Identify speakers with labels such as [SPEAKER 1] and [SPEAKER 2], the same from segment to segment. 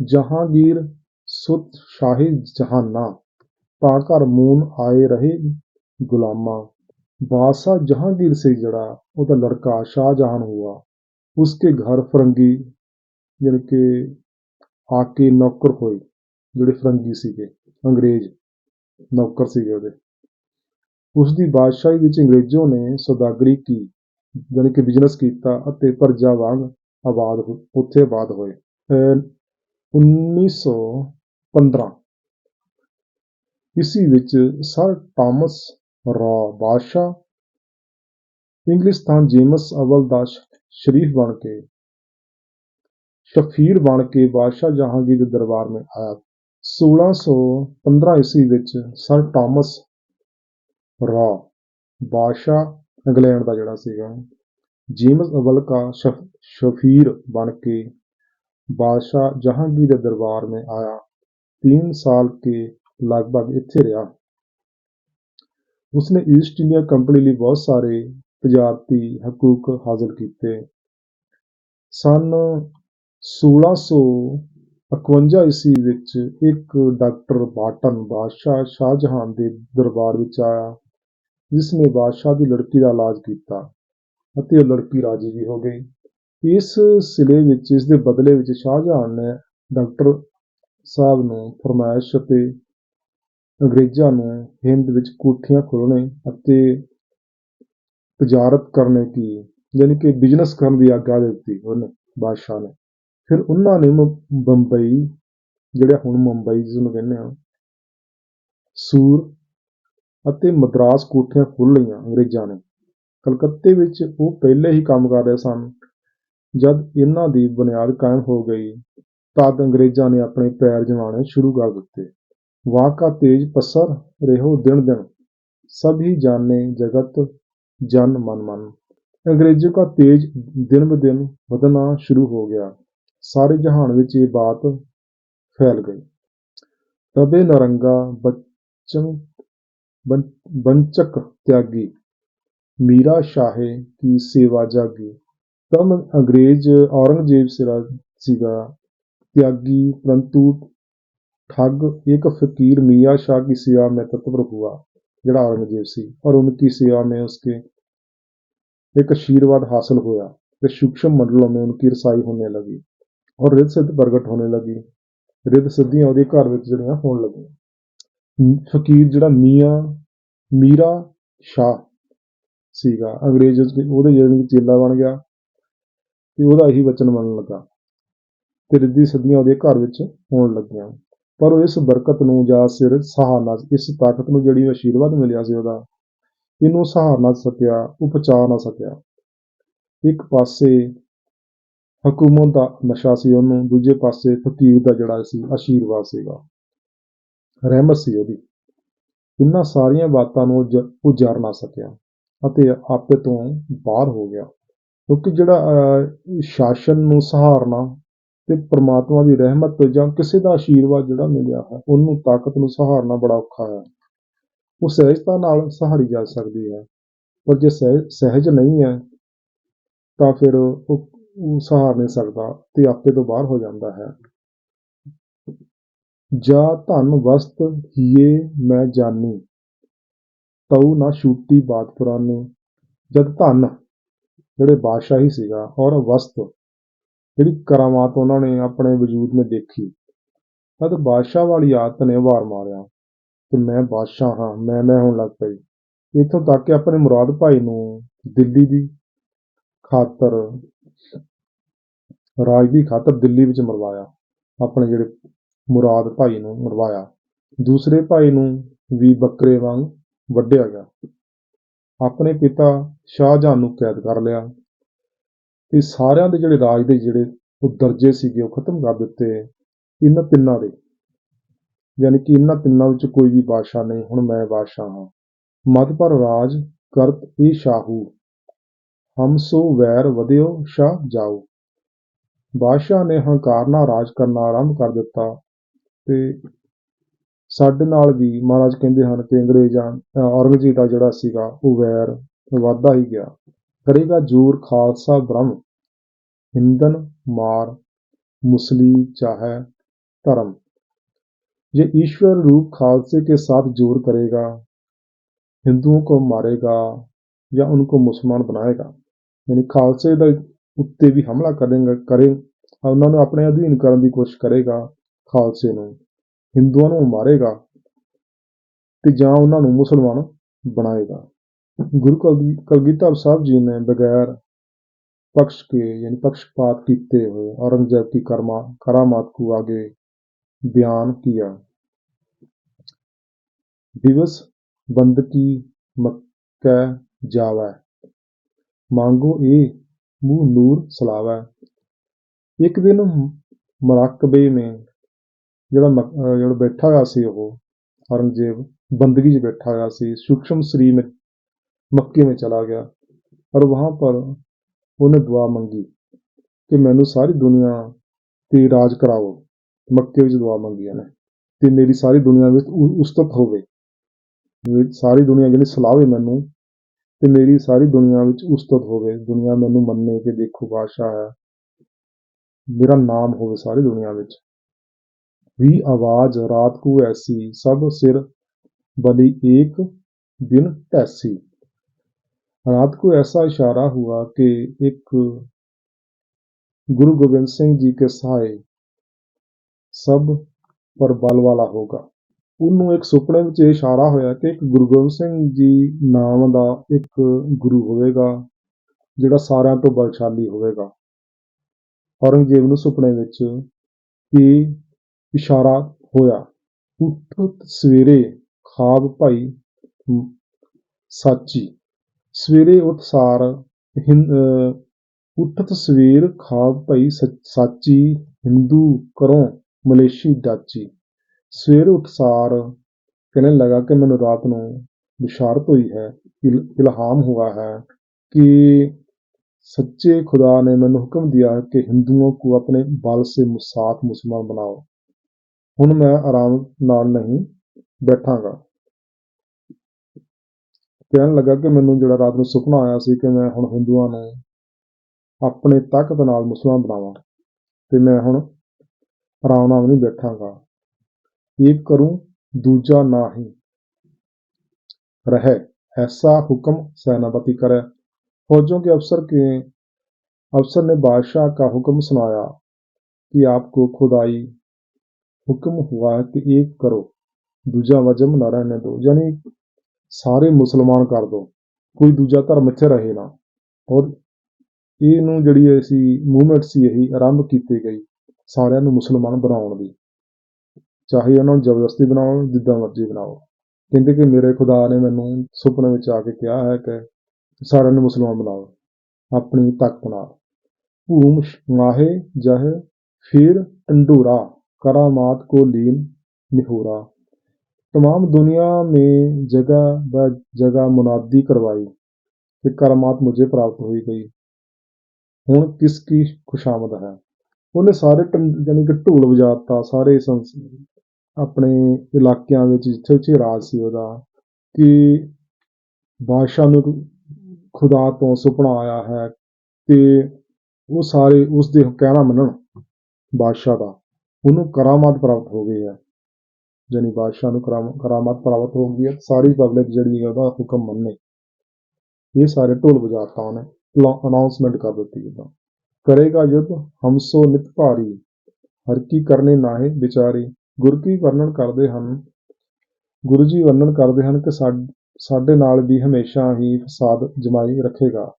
[SPEAKER 1] ਜਹਾਂਗੀਰ ਸੁਤ ਸ਼ਾਹੀ ਜਹਾਨਾਂ ਤਾਂ ਘਰ ਮੂਨ ਆਏ ਰਹੇ ਗੁਲਾਮਾਂ बादशाह जहांगीर से जड़ा ਉਹਦਾ ਲੜਕਾ ਸ਼ਾਹਜਹਾਨ हुआ उसके घर फरंगी ਯਾਨੀ ਕਿ ਆ ਕੇ ਨੌਕਰ ਹੋਏ ਜਿਹੜੇ ਫਰੰਗੀ ਸੀਗੇ ਅੰਗਰੇਜ਼ ਨੌਕਰ ਸੀਗੇ ਉਹਦੇ ਉਸ ਦੀ ਬਾਦਸ਼ਾਹੀ ਵਿੱਚ ਅੰਗਰੇਜ਼ੋਂ ਨੇ ਸੌਦਾਗਰੀ ਕੀ ਯਾਨੀ ਕਿ ਬਿਜ਼ਨਸ ਕੀਤਾ ਅਤੇ ਪ੍ਰਜਾ ਵਾਂਗ ਆਬਾਦ ਹੋ- ਉੱਥੇ ਆਬਾਦ ਹੋਏ ਉੱਨੀ ਸੌ ਪੰਦਰਾਂ। ਈਸਵੀ ਵਿੱਚ ਸਰ ਟਾਮਸ ਰਾ ਬਾਦਸ਼ਾਹ ਇੰਗਲਿਸਤਾਨ ਜੇਮਸ ਅਵਲ ਦਾ ਸ਼ਰੀਫ ਬਣ ਕੇ, ਸ਼ਫੀਰ ਬਣ ਕੇ ਬਾਦਸ਼ਾਹ ਜਹਾਂਗੀਰ ਦੇ ਦਰਬਾਰ में ਆਇਆ। 1615 ਈਸਵੀ ਵਿੱਚ ਸਰ ਟਾਮਸ ਰਾ ਬਾਦਸ਼ਾਹ ਇੰਗਲੈਂਡ ਦਾ ਜਿਹੜਾ ਸੀਗਾ, ਜੇਮਸ ਅਵਲ ਦਾ ਸ਼ਫ- ਸ਼ਫੀਰ ਬਣ ਕੇ बादशाह जहांगीर के दरबार में आया तीन साल के लगभग ਇੱਥੇ ਰਿਹਾ ਉਸਨੇ ਈਸਟ ਇੰਡੀਆ ਕੰਪਨੀ ਲਈ ਬਹੁਤ ਸਾਰੇ ਤਜਾਰਤੀ ਹਕੂਕ ਹਾਸਲ ਕੀਤੇ ਸਨ 1651 ਈਸਵੀ ਵਿੱਚ ਇੱਕ ਡਾਕਟਰ ਬਾਟਨ ਬਾਦਸ਼ਾਹ ਸ਼ਾਹਜਹਾਨ ਦੇ ਦਰਬਾਰ ਵਿੱਚ ਆਇਆ ਜਿਸ ਨੇ ਬਾਦਸ਼ਾਹ ਦੀ ਲੜਕੀ ਦਾ ਇਲਾਜ ਕੀਤਾ ਅਤੇ ਉਹ ਲੜਕੀ ਰਾਜੀ ਵੀ ਹੋ ਗਈ ਇਸ ਸਿਲੇ ਵਿੱਚ, ਇਸ ਦੇ ਬਦਲੇ ਵਿੱਚ ਸ਼ਾਹਜਹਾਨ ਨੇ ਡਾਕਟਰ ਸਾਹਿਬ ਨੂੰ ਫਰਮਾਇਸ਼ ਅਤੇ ਅੰਗਰੇਜ਼ਾਂ ਨੂੰ ਹਿੰਦ ਵਿੱਚ ਕੋਠੀਆਂ ਖੋਲ੍ਹਣੇ ਅਤੇ ਤਜਾਰਤ ਕਰਨੇ ਕੀ ਯਾਨੀ ਕਿ ਬਿਜ਼ਨਸ ਕਰਨ ਦੀ ਆਗਿਆ ਦਿੱਤੀ ਉਹਨੇ, ਬਾਦਸ਼ਾਹ ਨੇ। ਫਿਰ ਉਹਨਾਂ ਨੇ ਮੁ- ਬੰਬਈ, ਜਿਹੜਾ ਹੁਣ ਮੁੰਬਈ ਜਿਹਨੂੰ ਕਹਿੰਦੇ ਆ, ਸੂਰ ਅਤੇ ਮਦਰਾਸ ਕੋਠੀਆਂ ਖੋਲ੍ਹ ਲਈਆਂ ਅੰਗਰੇਜ਼ਾਂ ਨੇ। ਕਲਕੱਤੇ ਵਿੱਚ ਉਹ ਪਹਿਲੇ ਹੀ ਕੰਮ ਕਰ ਰਹੇ ਸਨ। ਜਦ ਇਹਨਾਂ ਦੀ ਬੁਨਿਆਦ ਕਾਇਮ ਹੋ ਗਈ ਤਦ ਅੰਗਰੇਜ਼ਾਂ ਨੇ ਆਪਣੇ ਪੈਰ ਜਮਾਉਣੇ ਸ਼ੁਰੂ ਕਰ ਦਿੱਤੇ ਵਾਕਾ ਤੇਜ ਪਸਰ ਰਹੋ ਦਿਨ ਦਿਨ सभी जाने जगत जन मन मन अंग्रेजों का तेज दिन ब दिन ਵਧਣਾ ਸ਼ੁਰੂ ਹੋ ਗਿਆ ਸਾਰੇ ਜਹਾਨ ਵਿੱਚ ਇਹ ਬਾਤ ਫੈਲ ਗਈ ਤਬੇ ਨਰੰਗਾ ਬਚਨ ਬੰ- ਬੰਚਕ ਤਿਆਗੀ ਮੀਰਾ ਸ਼ਾਹੇ ਕੀ ਸੇਵਾ ਜਾਗੀ ਤਬ ਅੰਗਰੇਜ਼ ਔਰੰਗਜ਼ੇਬ ਸਿਰਾ ਸੀਗਾ त्यागी परंतु ठग एक फकीर मियाँ शाह की सेवा में तत्पर हुआ जड़ा औरंगजेब सी और उनकी सेवा में उसके एक आशीर्वाद हासिल हुआ तो सूक्ष्म मंडलों में उनकी रसाई होने लगी और रिद्ध सिद्ध प्रगट होने लगी रिद्ध सिद्धियां ਉਹਦੇ ਘਰ ਵਿੱਚ ਜਿਹੜੀਆਂ ਹੋਣ ਲੱਗੀਆਂ ਮ- ਫਕੀਰ ਜਿਹੜਾ ਮੀਆਂ ਮੀਰਾ ਸ਼ਾਹ ਸੀਗਾ ਅੰਗਰੇਜ਼ ਉਸ- ਉਹਦੇ ਜਿਹੜੇ ਚੇਲਾ ਬਣ ਗਿਆ ਤੇ ਉਹਦਾ ਇਹੀ ਵਚਨ ਮੰਨਣ ਲੱਗਾ। ਤੇ ਰਿੱਧੀ ਸਿੱਧੀਆਂ ਉਹਦੇ ਘਰ ਵਿੱਚ ਹੋਣ ਲੱਗੀਆਂ। ਪਰ ਉਹ ਇਸ ਬਰਕਤ ਨੂੰ ਜਾਂ ਸਿਰ ਸਹਾਰਨਾ, ਇਸ ਤਾਕਤ ਨੂੰ ਜਿਹੜੀ ਆਸ਼ੀਰਵਾਦ ਮਿਲਿਆ ਸੀ ਉਹਦਾ, ਇਹਨੂੰ ਸਹਾਰ ਨਾ ਸਕਿਆ ਉਹ ਪਚਾ ਨਾ ਸਕਿਆ। ਇੱਕ ਪਾਸੇ ਹਕੂਮਤ ਦਾ ਨਸ਼ਾ ਸੀ ਉਹਨੂੰ, ਦੂਜੇ ਪਾਸੇ ਫਕੀਰ ਦਾ ਜਿਹੜਾ ਸੀ ਆਸ਼ੀਰਵਾਦ ਸੀਗਾ। ਰਹਿਮਤ ਸੀ ਉਹਦੀ। ਇਹਨਾਂ ਸਾਰੀਆਂ ਬਾਤਾਂ ਨੂੰ ਜ- ਉਹ ਜਰ ਨਾ ਸਕਿਆ ਅਤੇ ਆਪੇ ਤੋਂ ਬਾਹਰ ਹੋ ਗਿਆ। ਕਿਉਂਕਿ ਜਿਹੜਾ ਸ਼ਾਸਨ ਨੂੰ ਸਹਾਰਨਾ ਤੇ ਪਰਮਾਤਮਾ ਦੀ ਰਹਿਮਤ ਜਾਂ ਕਿਸੇ ਦਾ ਆਸ਼ੀਰਵਾਦ ਜਿਹੜਾ ਮਿਲਿਆ ਹੈ, ਉਹਨੂੰ ਤਾਕਤ ਨੂੰ ਸਹਾਰਨਾ ਬੜਾ ਔਖਾ ਹੈ। ਉਹ ਸਹਿਜਤਾ ਨਾਲ ਸਹਾਰੀ ਜਾ ਸਕਦੀ ਹੈ। ਪਰ ਜੇ ਸਹਿ- ਸਹਿਜ ਨਹੀਂ ਹੈ, ਤਾਂ ਫਿਰ ਉਹ ਸਹਾਰ ਨਹੀਂ ਸਕਦਾ ਤੇ ਆਪੇ ਤੋਂ ਬਾਹਰ ਹੋ ਜਾਂਦਾ ਹੈ। ਜਾ ਧਨ ਵਸਤ ਹੀਏ ਮੈਂ ਜਾਣੀ ਤਉ ਨਾ ਛੂਟੀ ਬਾਤ ਪੁਰਾਣੀ ਜਦ ਧਨ ਜਿਹੜੇ ਬਾਦਸ਼ਾਹੀ ਸੀਗਾ, ਔਰ ਵਸਤ ਜਿਹੜੀ ਕਰਾਮਾਤ ਉਹਨਾਂ ਨੇ ਆਪਣੇ ਵਜੂਦ ਨੇ ਦੇਖੀ। ਤਦ ਬਾਦਸ਼ਾਹ ਵਾਲੀ ਆਦਤ ਨੇ ਵਾਰ ਮਾਰਿਆ ਕਿ ਮੈਂ ਬਾਦਸ਼ਾਹ ਹਾਂ, ਮੈਂ ਮੈਂ ਹੋਣ ਲੱਗ ਪਈ। ਇੱਥੋਂ ਤੱਕ ਕਿ ਆਪਣੇ ਮੁਰਾਦ ਭਾਈ ਨੂੰ ਦਿੱਲੀ ਦੀ ਖਾਤਰ, ਰਾਜ ਦੀ ਖਾਤਰ ਦਿੱਲੀ ਵਿੱਚ ਮਰਵਾਇਆ, ਆਪਣੇ ਜਿਹੜੇ ਮੁਰਾਦ ਭਾਈ ਨੂੰ ਮਰਵਾਇਆ। ਦੂਸਰੇ ਭਾਈ ਨੂੰ ਵੀ ਬੱਕਰੇ ਵਾਂਗ ਵੱਢਿਆ ਗਿਆ। ਆਪਣੇ ਪਿਤਾ ਸ਼ਾਹਜਹਾਨ ਨੂੰ ਕੈਦ ਕਰ ਲਿਆ ਤੇ ਸਾਰਿਆਂ ਦੇ ਜਿਹੜੇ ਰਾਜ ਦੇ ਜਿਹੜੇ ਉਹ ਦਰਜੇ ਸੀਗੇ ਉਹ ਖਤਮ ਕਰ ਦਿੱਤੇ ਇਹਨਾਂ ਤਿੰਨਾਂ ਦੇ। ਯਾਨੀ ਕਿ ਇਹਨਾਂ ਤਿੰਨਾਂ ਵਿੱਚ ਕੋਈ ਵੀ ਬਾਦਸ਼ਾਹ ਨਹੀਂ, ਹੁਣ ਮੈਂ ਬਾਦਸ਼ਾਹ ਹਾਂ। ਮਦ ਪਰ ਰਾਜ ਕਰਤ ਇਹ ਸ਼ਾਹੂ। ਹਮਸੋ ਵੈਰ ਵਧਿਓ ਸ਼ਾਹ ਜਾਓ ਬਾਦਸ਼ਾਹ ਨੇ ਹੰਕਾਰ ਨਾਲ ਰਾਜ ਕਰਨਾ ਆਰੰਭ ਕਰ ਦਿੱਤਾ ਤੇ ਸਾਡੇ ਨਾਲ ਵੀ ਮਹਾਰਾਜ ਕਹਿੰਦੇ ਹਨ ਕਿ ਅੰਗਰੇਜ਼ਾਂ ਅਹ ਔਰੰਗਜ਼ੇਬ ਦਾ ਜਿਹੜਾ ਸੀਗਾ ਉਹ ਵੈਰ ਵਧਦਾ ਹੀ ਗਿਆ ਕਰੇਗਾ ਜੋਰ ਖਾਲਸਾ ਬ੍ਰਹਮ ਹਿੰਦਨ ਮਾਰ ਮੁਸਲੀ ਚਾਹੈ धर्म ये ईश्वर रूप खालसे के साथ जोर करेगा हिंदुओं को मारेगा या उनको मुसलमान बनाएगा ਯਾਨੀ ਖਾਲਸੇ ਦੇ ਉੱਤੇ ਵੀ ਹਮਲਾ ਕਰੇਗਾ ਕਰੇ ਉਹਨਾਂ ਨੂੰ ਆਪਣੇ ਅਧੀਨ ਕਰਨ ਦੀ ਕੋਸ਼ਿਸ਼ ਕਰੇਗਾ ਖਾਲਸੇ ਨੂੰ ਹਿੰਦੂਆਂ ਨੂੰ ਮਾਰੇਗਾ ਤੇ ਜਾਂ ਉਹਨਾਂ ਨੂੰ ਮੁਸਲਮਾਨ ਬਣਾਏਗਾ ਗੁਰੂ ਕਲਗੀ ਕਲਗੀਧਰ ਸਾਹਿਬ ਜੀ ਨੇ ਬਗੈਰ पक्ष के यानी पक्षपात कीते हुए औरंगजेब की करमा करामात को आगे बयान किया दिवस बंदकी मक्कै जावै ਮੰਗੋ ਇਹ ਮੂੰਹ ਨੂਰ ਸਲਾਵੈ ਇੱਕ ਦਿਨ ਮਰਾਕਬੇ ਮੇ ਜਿਹੜਾ ਮਕ- ਅਹ ਜਿਹੜਾ ਬੈਠਾ ਹੋਇਆ ਸੀ ਉਹ ਔਰੰਗਜ਼ੇਬ ਬੰਦਗੀ 'ਚ बैठा हुआ ਸੀ सूक्ष्म श्री में मक्के में चला गया और वहां पर ਉਹਨੇ ਦੁਆ ਮੰਗੀ ਕਿ ਮੈਨੂੰ ਸਾਰੀ ਦੁਨੀਆ ਤੇ ਰਾਜ ਕਰਾਓ ਮੱਕੇ ਵਿੱਚ ਦੁਆ ਮੰਗੀ ਉਹਨੇ ਤੇ ਮੇਰੀ ਸਾਰੀ ਦੁਨੀਆ ਵਿੱਚ ਉ- ਉਸਤਤ ਹੋਵੇ ਵੀ ਸਾਰੀ ਦੁਨੀਆ ਜਿਹੜੀ ਸਲਾਵੇ ਮੈਨੂੰ ਤੇ ਮੇਰੀ ਸਾਰੀ ਦੁਨੀਆ ਵਿੱਚ ਉਸਤਤ ਹੋਵੇ ਦੁਨੀਆ ਮੈਨੂੰ ਮੰਨੇ ਕਿ ਦੇਖੋ ਬਾਦਸ਼ਾਹ ਹੈ ਮੇਰਾ ਨਾਮ ਹੋਵੇ ਸਾਰੀ ਦੁਨੀਆ ਵਿੱਚ ਵੀ ਆਵਾਜ਼ ਰਾਤ ਕੋ ਐਸੀ ਸਭ ਸਿਰ बलि एक दिन टैसी रात को ऐसा इशारा हुआ कि एक गुरु गोबिंद सिंह जी के सहाय ਸਭ ਪਰ ਬਲ ਵਾਲਾ ਹੋਗਾ ਉਹਨੂੰ ਇੱਕ ਸੁਪਨੇ ਵਿੱਚ ਇਹ ਇਸ਼ਾਰਾ ਹੋਇਆ ਕਿ ਇੱਕ ਗੁਰੂ ਗੋਬਿੰਦ ਸਿੰਘ ਜੀ ਨਾਮ ਦਾ ਇੱਕ ਗੁਰੂ ਹੋਵੇਗਾ ਜਿਹੜਾ ਸਾਰਿਆਂ ਤੋਂ ਬਲਸ਼ਾਲੀ ਹੋਵੇਗਾ ਔਰੰਗਜ਼ੇਬ ਨੂੰ ਸੁਪਨੇ ਵਿੱਚ ਇਹ ਇਸ਼ਾਰਾ ਹੋਇਆ ਉੱਠ ਸਵੇਰੇ ਖਾਬ ਭਾਈ ਮ- ਸਾਚੀ ਸਵੇਰੇ ਉੱਠ ਸਾਰ ਹਿੰ- ਅਹ ਉੱਠਤ ਸਵੇਰ ਖਾਬ ਭਈ ਸ- ਸਾਚੀ ਹਿੰਦੂ ਕਰੋ ਮਲੇਸ਼ੀ ਡਾਚੀ ਸਵੇਰ ਉੱਠ ਸਾਰ कहने लगा कि मैंने रात ਨੂੰ बिशारत हुई है इल- इल्हाम हुआ है कि सच्चे खुदा ने मैंने हुक्म दिया है कि हिंदुओं को अपने बल से साथ मुसलमान बनाओ ਹੁਣ ਮੈਂ ਆਰਾਮ ਨਾਲ ਨਹੀਂ ਬੈਠਾਂਗਾ ਕਹਿਣ ਲੱਗਾ ਕਿ ਮੈਨੂੰ ਜਿਹੜਾ ਰਾਤ ਨੂੰ ਸੁਪਨਾ ਆਇਆ ਸੀ ਕਿ ਮੈਂ ਹੁਣ ਹਿੰਦੂਆਂ ਨੂੰ ਆਪਣੇ ਤਾਕਤ ਨਾਲ ਮੁਸਲਮਾਨ ਬਣਾਵਾਂ ਤੇ ਮੈਂ ਹੁਣ ਆਰਾਮ ਨਾਲ ਨਹੀਂ ਬੈਠਾਂਗਾ एक करूं दूजा नाही रहे ऐसा हुक्म सेनापति करे फौजों के अफसर के अफसर ने बादशाह का हुक्म सुनाया कि आपको खुदाई हुक्म हुआ है कि एक करो दूजा वजम न रहने दो यानी ਸਾਰੇ ਮੁਸਲਮਾਨ ਕਰ ਦੋ ਕੋਈ ਦੂਜਾ ਧਰਮ ਇੱਥੇ ਰਹੇ ਨਾ ਔਰ ਇਹਨੂੰ ਜਿਹੜੀ ਅਸੀਂ ਮੂਵਮੈਂਟ ਸੀ ਇਹੀ ਆਰੰਭ ਕੀਤੀ ਗਈ ਸਾਰਿਆਂ ਨੂੰ ਮੁਸਲਮਾਨ ਬਣਾਉਣ ਦੀ ਚਾਹੇ ਉਹਨਾਂ ਨੂੰ ਜ਼ਬਰਦਸਤੀ ਬਣਾਓ ਜਿੱਦਾਂ ਮਰਜ਼ੀ ਬਣਾਓ ਕਹਿੰਦੇ ਕਿ ਮੇਰੇ ਖੁਦਾ ਨੇ ਮੈਨੂੰ ਸੁਪਨੇ ਵਿੱਚ ਆ ਕੇ ਕਿਹਾ ਹੈ ਕਿ ਸਾਰਿਆਂ ਨੂੰ ਮੁਸਲਮਾਨ ਬਣਾਓ ਆਪਣੀ ਤਾਕਤ ਨਾਲ ਭੂਮ ਮਾਹੇ ਜਹ ਫਿਰ ਢੰਡੂਰਾ करामात को लीन निहोरा तमाम दुनिया में जगह ब जगह मुनादी करवाई कि करामात मुझे प्राप्त हुई गई ਹੁਣ ਕਿਸ ਕੀ ਖੁਸ਼ਾਮਦ ਹੈ ਉਹਨੇ ਸਾਰੇ ਟੰ- ਯਾਨੀ ਕਿ ਢੋਲ ਵਜਾਤਾ ਸਾਰੇ ਸੰਸ ਆਪਣੇ ਇਲਾਕਿਆਂ ਵਿੱਚ ਜਿੱਥੇ ਜਿੱਥੇ ਰਾਜ ਸੀ ਉਹਦਾ ਕਿ ਬਾਦਸ਼ਾਹ ਨੂੰ ਇੱਕ ਖੁਦਾ ਤੋਂ ਸੁਪਨਾ ਆਇਆ ਹੈ ਤੇ ਉਹ ਸਾਰੇ ਉਸ ਦੇ ਕਹਿਣਾ ਮੰਨਣ ਬਾਦਸ਼ਾਹ ਦਾ ਉਹਨੂੰ ਕਰਾਮਾਤ ਪ੍ਰਾਪਤ ਹੋ ਗਈ ਹੈ। ਜਾਨੀ ਬਾਦਸ਼ਾਹ ਨੂੰ ਕਰਾਮ ਕਰਾਮਾਤ ਪ੍ਰਾਪਤ ਹੋ ਗਈ ਹੈ। ਸਾਰੀ ਪਬਲਿਕ ਜਿਹੜੀ ਹੈ ਉਹਦਾ ਹੁਕਮ ਮੰਨੇ। ਇਹ ਸਾਰੇ ਢੋਲ ਵਜਾਤਾ ਉਹਨੇ ਅਨਾਉਂਸਮੈਂਟ ਕਰ ਦਿੱਤੀ ਇਹਦਾ ਕਰੇਗਾ ਯੁੱਧ ਹਮਸੋ ਨਿਤ ਭਾਰੀ। ਹਰ ਕੀ ਕਰਨੇ ਨਾਹੇ ਵਿਚਾਰੇ। ਗੁਰ ਕੀ ਵਰਣਨ ਕਰਦੇ ਹਨ? ਗੁਰੂ ਜੀ ਵਰਣਨ ਕਰਦੇ ਹਨ ਕਿ ਸਾਡੇ ਨਾਲ ਵੀ ਹਮੇਸ਼ਾ ਹੀ ਫਸਾਦ ਜਮਾਈ ਰੱਖੇਗਾ।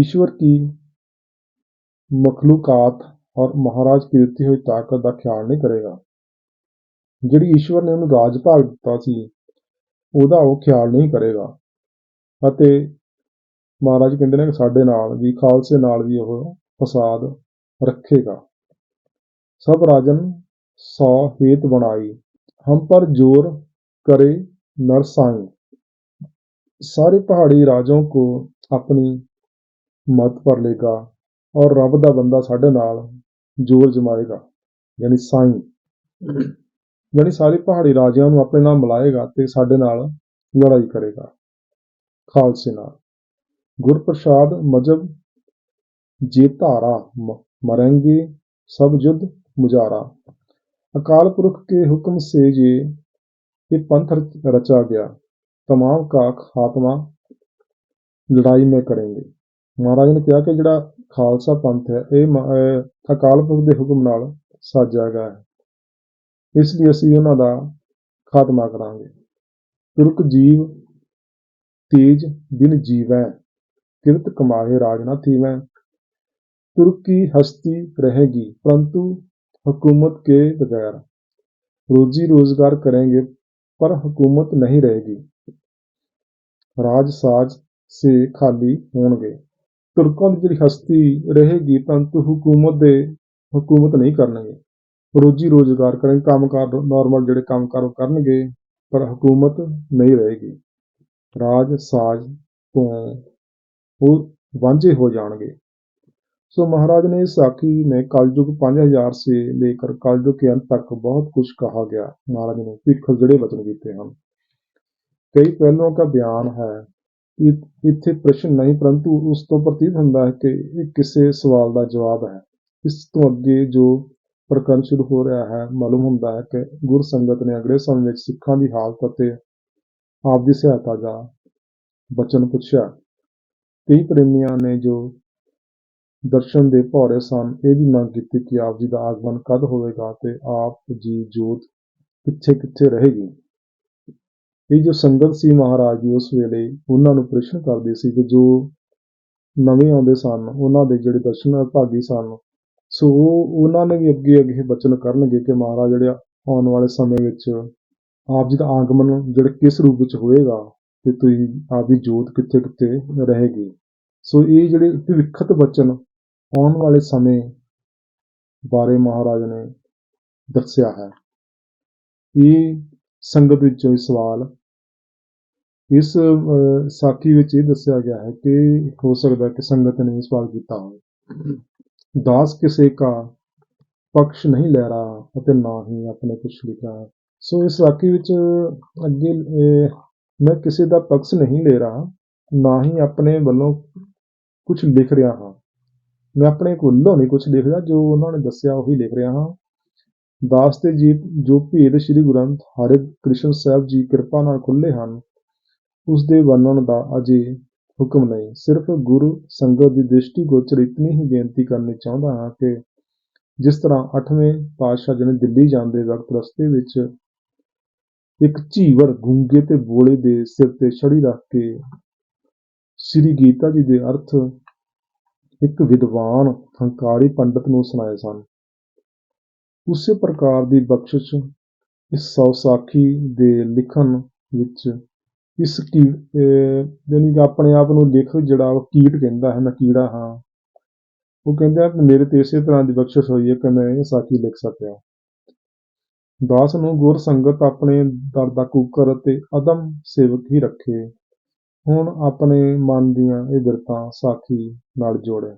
[SPEAKER 1] ਈਸ਼ਵਰ ਕੀ ਮਖਲੂਕਾਤ ਔਰ ਮਹਾਰਾਜ ਕੀ ਦਿੱਤੀ ਹੋਈ ਤਾਕਤ ਦਾ ਖਿਆਲ ਨਹੀਂ ਕਰੇਗਾ। ਜਿਹੜੀ ਈਸ਼ਵਰ ਨੇ ਉਹਨੂੰ ਰਾਜ ਭਾਗ ਦਿੱਤਾ ਸੀ, ਉਹਦਾ ਉਹ ਖਿਆਲ ਨਹੀਂ ਕਰੇਗਾ। ਅਤੇ ਮਹਾਰਾਜ ਕਹਿੰਦੇ ਨੇ ਕਿ ਸਾਡੇ ਨਾਲ ਵੀ, ਖਾਲਸੇ ਨਾਲ ਵੀ ਉਹ ਪ੍ਰਸਾਦ ਰੱਖੇਗਾ। ਸਭ ਰਾਜਨ ਸੌ ਹੇਤ ਬਣਾਈ, ਹਮ ਪਰ ਜੋਰ ਕਰੇ ਨਰਸਾਈ ਸਾਰੇ ਪਹਾੜੀ ਰਾਜੋਂ ਕੋ ਆਪਣੀ ਮਤ ਪਰ ਲੇਗਾ ਔਰ ਰੱਬ ਦਾ ਬੰਦਾ ਸਾਡੇ ਨਾਲ ਜ਼ੋਰ ਜਮਾਏਗਾ ਯਾਨੀ ਸਾਈਂ ਯਾਨੀ ਸਾਰੇ ਪਹਾੜੀ ਰਾਜਿਆਂ ਨੂੰ ਆਪਣੇ ਨਾਲ ਮਿਲਾਏਗਾ ਤੇ ਸਾਡੇ ਨਾਲ ਲੜਾਈ ਕਰੇਗਾ ਖਾਲਸੇ ਨਾਲ ਗੁਰਪ੍ਰਸਾਦ ਮਜਬ ਜੇ ਧਾਰਾ ਮ- ਮਰੇਂਗੇ ਸਭ ਯੁੱਧ ਮੁਜਾਰਾ अकाल पुरख के हुक्म से ये ये पंथ रच- रचा गया तमाम का खात्मा ਲੜਾਈ में करेंगे ਮਹਾਰਾਜ ਨੇ ਕਿਹਾ ਕਿ ਜਿਹੜਾ ਖਾਲਸਾ ਪੰਥ ਹੈ ਇਹ ਮ- ਅਹ ਅਕਾਲ ਪੁਰਖ ਦੇ ਹੁਕਮ ਨਾਲ ਸਾਜਿਆ ਗਿਆ ਹੈ ਇਸ ਲਈ ਅਸੀਂ ਉਹਨਾਂ ਦਾ ਖਾਤਮਾ ਕਰਾਂਗੇ ਤੁਰਕ ਜੀਵ ਤੇਜ ਬਿਨ ਜੀਵੈ ਕਿਰਤ ਕਮਾਏ ਰਾਜ ਨਾ ਥੀਵੈ तुर्क की हस्ती रहेगी परंतु हुकूमत के बगैर रोजी रोजगार करेंगे पर हुकूमत नहीं रहेगी ਰਾਜ ਸਾਜ ਸੇ ਖਾਲੀ ਹੋਣਗੇ ਤੁਰਕਾਂ ਦੀ ਜਿਹੜੀ ਹਸਤੀ ਰਹੇਗੀ ਪਰੰਤੂ ਹਕੂਮਤ ਦੇ ਹਕੂਮਤ ਨਹੀਂ ਕਰਨਗੇ ਰੋਜੀ ਰੋਜ਼ਗਾਰ ਕਰਨ ਕੰਮਕਾਰ ਨਾਰਮਲ ਜਿਹੜੇ ਕੰਮਕਾਰ ਉਹ ਕਰਨਗੇ ਪਰ ਹਕੂਮਤ ਨਹੀਂ ਰਹੇਗੀ ਰਾਜ ਸਾਜ ਤੋਂ ਉਹ ਵਾਂਝੇ ਹੋ ਜਾਣਗੇ सो महाराज ने इस साखी में कलयुग 5000 से लेकर कलयुग के अंत तक बहुत कुछ कहा गया महाराज ने ਭਿੱਖ ਜਿਹੜੇ ਵਚਨ ਕੀਤੇ ਹਨ ਕਈ ਪਹਿਲੂਆਂ ਦਾ ਬਿਆਨ ਹੈ ਇ- ਇੱਥੇ ਪ੍ਰਸ਼ਨ ਨਹੀਂ, ਪਰੰਤੂ ਉਸ ਤੋਂ ਪ੍ਰਤੀਤ ਹੁੰਦਾ ਹੈ ਕਿ ਇਹ ਕਿਸੇ ਸਵਾਲ ਦਾ ਜਵਾਬ ਹੈ। ਇਸ ਤੋਂ ਅੱਗੇ ਜੋ ਪ੍ਰਕਰਨ ਸ਼ੁਰੂ ਹੋ ਰਿਹਾ ਹੈ, ਮਾਲੂਮ ਹੁੰਦਾ ਹੈ ਕਿ ਗੁਰ ਸੰਗਤ ਨੇ ਅਗਲੇ ਸਮੇਂ ਵਿੱਚ ਸਿੱਖਾਂ ਦੀ ਹਾਲਤ ਅਤੇ ਆਪ ਦੀ ਸਹਾਇਤਾ ਦਾ ਬਚਨ ਪੁੱਛਿਆ। ਕਈ ਪ੍ਰੇਮੀਆਂ ਨੇ ਜੋ ਦਰਸ਼ਨ ਦੇ ਭੌਰੇ ਸਨ, ਇਹ ਵੀ ਮੰਗ ਕੀਤੀ ਕਿ ਆਪ ਜੀ ਦਾ ਆਗਮਨ ਕਦ ਹੋਵੇਗਾ ਤੇ ਆਪ ਜੀ ਜੋਤ ਕਿੱਥੇ ਕਿੱਥੇ ਰਹੇਗੀ। ਇਹ ਜੋ ਸੰਗਤ ਸੀ ਮਹਾਰਾਜ ਦੀ ਉਸ ਵੇਲੇ ਉਹਨਾਂ ਨੂੰ ਪ੍ਰਸ਼ਨ ਕਰਦੇ ਸੀ ਕਿ ਜੋ ਨਵੇਂ ਆਉਂਦੇ ਸਨ, ਉਹਨਾਂ ਦੇ ਜਿਹੜੇ ਦਰਸ਼ਨ ਭਾਗੀ ਸਨ, ਸੋ ਉਹਨਾਂ ਨੇ ਵੀ ਅੱਗੇ ਅੱਗੇ ਬਚਨ ਕਰਨਗੇ ਕਿ ਮਹਾਰਾਜ ਜਿਹੜੇ ਆਉਣ ਵਾਲੇ ਸਮੇਂ ਵਿੱਚ ਆਪ ਜੀ ਦਾ ਆਗਮਨ ਜਿਹੜਾ ਕਿਸ ਰੂਪ ਵਿੱਚ ਹੋਏਗਾ ਤੇ ਤੁਸੀਂ ਆਪ ਦੀ ਜੋਤ ਕਿੱਥੇ ਕਿੱਥੇ ਰਹੇਗੀ। ਸੋ ਇਹ ਜਿਹੜੇ ਭਵਿੱਖਤ ਬਚਨ ਆਉਣ ਵਾਲੇ ਸਮੇਂ ਬਾਰੇ ਮਹਾਰਾਜ ਨੇ ਦੱਸਿਆ ਹੈ। ਇਹ ਸੰਗਤ ਵਿੱਚੋਂ ਇਹ ਸਵਾਲ। ਇਸ ਸਾਖੀ ਵਿੱਚ ਇਹ ਦੱਸਿਆ ਗਿਆ ਹੈ ਕਿ ਹੋ ਸਕਦਾ ਕਿ ਸੰਗਤ ਨੇ ਸਵਾਲ ਕੀਤਾ ਹੋਵੇ। ਦਾਸ ਕਿਸੇ ਕਾ ਪਕਸ਼ ਨਹੀਂ ਲੈ ਰਹਾ ਅਤੇ ਨਾ ਹੀ ਆਪਣੇ ਕੁਛ ਲਿਖਾ ਸੋ ਇਸ ਸਾਖੀ ਵਿੱਚ ਅੱਗੇ ਮੈਂ ਕਿਸੇ ਦਾ ਪਕਸ਼ ਨਹੀਂ ਲੈ ਰਹਾ, ਨਾ ਹੀ ਆਪਣੇ ਵੱਲੋਂ ਕੁਝ ਲਿਖ ਰਿਹਾ ਹਾਂ। ਮੈਂ ਆਪਣੇ ਕੋਲੋਂ ਨਹੀਂ ਕੁਝ ਲਿਖ ਰਿਹਾ ਜੋ ਉਹਨਾਂ ਨੇ ਦੱਸਿਆ ਉਹੀ ਲਿਖ ਰਿਹਾ ਹਾਂ। ਦਾਸ ਤੇ ਜੀ ਜੋ ਭੇਦ ਸ੍ਰੀ ਗੁਰੂ ਗ੍ਰੰਥ ਕ੍ਰਿਸ਼ਨ ਸਾਹਿਬ ਜੀ ਕਿਰਪਾ ਨਾਲ ਖੁੱਲ੍ਹੇ ਹਨ, ਉਸ ਦੇ ਵਰਣਨ ਦਾ ਅਜੇ ਹੁਕਮ ਨਹੀਂ। ਸਿਰਫ ਗੁਰੂ ਸੰਗਤ ਦੀ ਦ੍ਰਿਸ਼ਟੀ ਗੋਚਰ ਇਤਨੀ ਹੀ ਬੇਨਤੀ ਕਰਨੀ ਚਾਹੁੰਦਾ ਹਾਂ ਕਿ ਜਿਸ ਤਰ੍ਹਾਂ ਅੱਠਵੇਂ ਪਾਤਸ਼ਾਹ ਜੀ ਨੇ ਦਿੱਲੀ ਜਾਂਦੇ ਵਕਤ ਰਸਤੇ ਵਿੱਚ ਇੱਕ ਝੀਵਰ ਗੂੰਗੇ ਤੇ ਬੋਲੇ ਦੇ ਸਿਰ ਤੇ ਛੜੀ ਰੱਖ ਕੇ ਸ੍ਰੀ ਗੀਤਾ ਜੀ ਦੇ ਅਰਥ ਇੱਕ ਵਿਦਵਾਨ ਹੰਕਾਰੀ ਪੰਡਤ ਨੂੰ ਸੁਣਾਏ ਸਨ। ਉਸੇ ਪ੍ਰਕਾਰ ਦੀ ਬਖਸ਼ਿਸ਼ ਇਸ ਸੌਸਾਖੀ ਦੇ ਲਿਖਣ ਵਿੱਚ ਇਸ ਕੀ ਯਾਨੀ ਕਿ ਆਪਣੇ ਆਪ ਨੂੰ ਲੇਖਕ ਜਿਹੜਾ ਉਹ ਕੀਟ ਕਹਿੰਦਾ ਹੈ, ਮੈਂ ਕੀੜਾ ਹਾਂ। ਉਹ ਕਹਿੰਦਾ ਕਿ ਮੇਰੇ ਤੇ ਇਸੇ ਤਰ੍ਹਾਂ ਦੀ ਬਖਸ਼ਿਸ਼ ਹੋਈ ਹੈ ਕਿ ਮੈਂ ਇਹ ਸਾਖੀ ਲਿਖ ਸਕਿਆ। ਦਾਸ ਨੂੰ ਗੁਰ ਸੰਗਤ ਆਪਣੇ ਦਰ ਦਾ ਕੂਕਰ ਅਤੇ ਅਦਮ ਸੇਵਕ ਹੀ ਰੱਖੇ। ਹੁਣ ਆਪਣੇ ਮਨ ਦੀਆਂ ਇਹ ਬਿਰਤਾਂ ਸਾਖੀ ਨਾਲ ਜੋੜੇ।